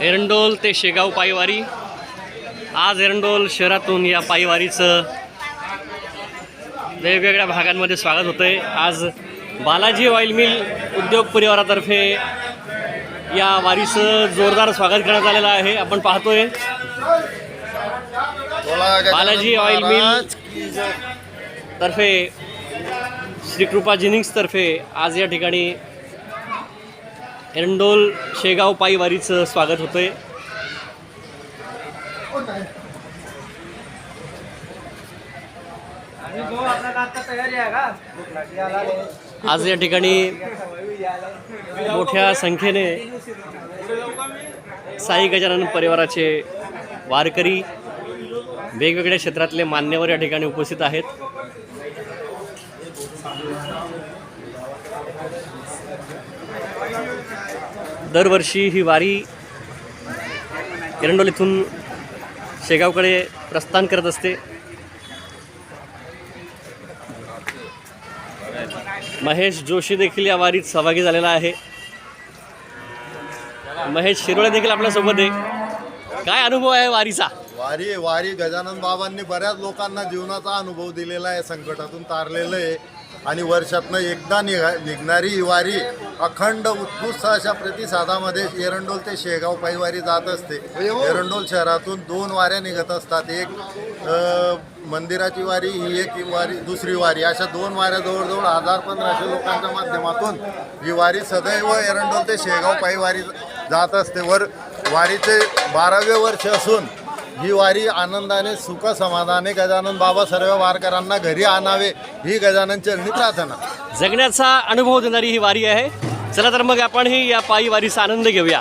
एरंडोल ते शेगाव पायवारी. आज एरंडोल शहरातून या पायवारीचं वेगवेगळ्या भागांमध्ये स्वागत होतं आहे आज बालाजी ऑइल मिल उद्योग परिवारातर्फे या वारीचं जोरदार स्वागत करण्यात आलेलं आहे. आपण पाहतोय. बालाजी ऑइल मिल तर्फे श्री कृपा जिनिंग्सतर्फे आज या ठिकाणी एरंडोल शेगाव पायवारीचं स्वागत होतंय. आज या ठिकाणी मोठ्या संख्येने साई गजानन परिवाराचे वारकरी वेगवेगळ्या क्षेत्रातले मान्यवर या ठिकाणी उपस्थित आहेत. दरवर्षी ही वारी एरंडोलीतून शेगावकडे प्रस्थान करत असते. महेश जोशी देखील या वारीत सहभागी झालेला आहे. महेश शिरोळे देखील आपल्यासोबत आहे. काय अनुभव आहे वारीचा? वारी वारी गजानन बाबांनी बऱ्याच लोकांना जीवनाचा अनुभव दिलेला आहे संकटातून तारलेलं आहे. आणि वर्षातनं एकदा निघा निघणारी ही वारी अखंड उत्कृष्ट अशा प्रतिसादामध्ये एरंडोल ते शेगाव पायवारी जात असते. एरंडोल शहरातून दोन वाऱ्या निघत असतात. एक मंदिराची वारी ही एक वारी दुसरी वारी. अशा दोन वाऱ्या जवळजवळ हजार पंधराशे लोकांच्या माध्यमातून ही वारी सदैव एरंडोल ते शेगाव पायवारी जात असते. वर वारीचे बारावे वर्ष असून ही वारी आनंदाने सुख समाधाने गजानन बाबा सर्व वारकऱ्यांना घरी आणावे ही गजानन चरणी प्रार्थना. जगण्याचा अनुभव देणारी ही वारी आहे. चला तर मग आपण ही या पायी वारीचा आनंद घेऊया.